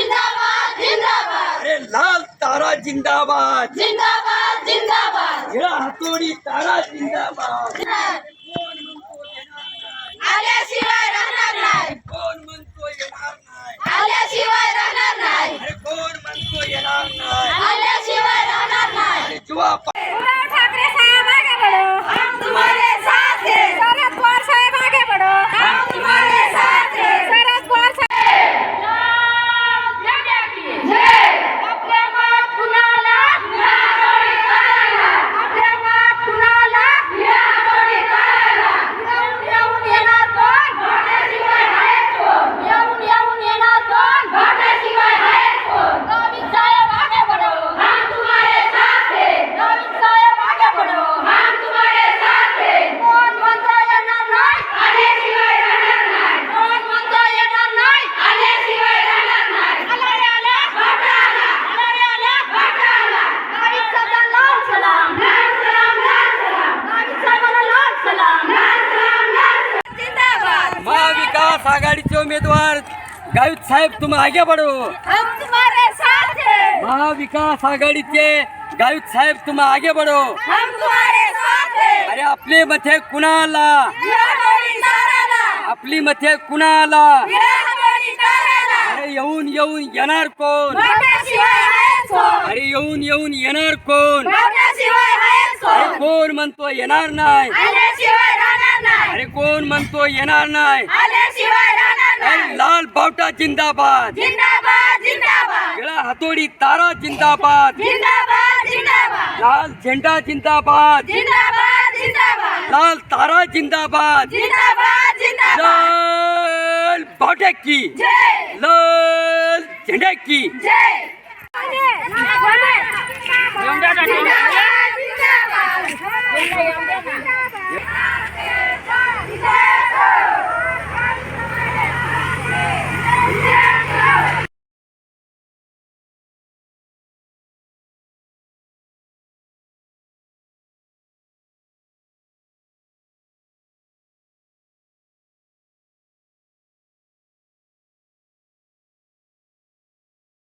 जिंदाबाद जिंदाबाद जिंदाबाद अरे लाल तारा जिंदाबाद जिंदाबाद जिंदाबाद हिरा हातोडी तारा जिंदाबाद आल्याशिवाय राहणार नाही कोण म्हणतो येणार नाही आल्याशिवाय राहणार नाही अरे कोण म्हणतो येणार नाही आल्याशिवाय राहणार नाही अरे जुवा उद्धव ठाकरे साहेब आगे बढ़ो हम तुम्हारे साथ हैं शरद पवार साहेब आगे बढ़ो हम तुम्हारे साथ हैं शरद पवार साहेब आपल्या मात कुणाला निरागोळी करायला आपल्या मात कुणाला निरागोळी करायला येऊन येऊन येणार कोण भाटाशिवाय आहे कोण येऊन येऊन येणार कोण भाटाशिवाय आहे कोण नवीन साहेब आगे बढ़ो हम तुम्हारे साथ हैं नवीन साहेब आगे बढ़ो हम तुम्हारे साथ हैं कोण म्हणता येणार नाही आल्याशिवाय राहणार नाही कोण म्हणता येणार नाही आल्याशिवाय राहणार नाही आला आला भाटा आला आला आला भाटा आला नाविक साहेबांना लाल सलाम लाल सलाम लाल सलाम नाविक साहेबांना लाल सलाम लाल सलाम लाल सलाम जिंदाबाद महाविकास आघाडीचे उमेदवार गावित साहेब तुम आगे हैं. महाविकास आघाडीचे गावित साहेब तुम आगे हैं. अरे आपले मथे कुणाला? आपली मथे कुणाला? अरे येऊन येऊन येणार कोण? अरे येऊन येऊन येणार कोण? अरे कोण म्हणतो येणार नाही? अरे कोण म्हणतो येणार नाही आल्याशिवाय राहणार अरे नाही लाल बावटा जिंदाबाद जिंदाबाद जिंदाबाद गेला हातोडी तारा जिंदाबाद जिंदाबाद जिंदाबाद लाल झेंडा जिंदाबाद जिंदाबाद जिंदाबाद लाल तारा जिंदाबाद जिंदाबाद जिंदाबाद लाल बावट्या की जय लाल झेंडा की जय जिंदाबाद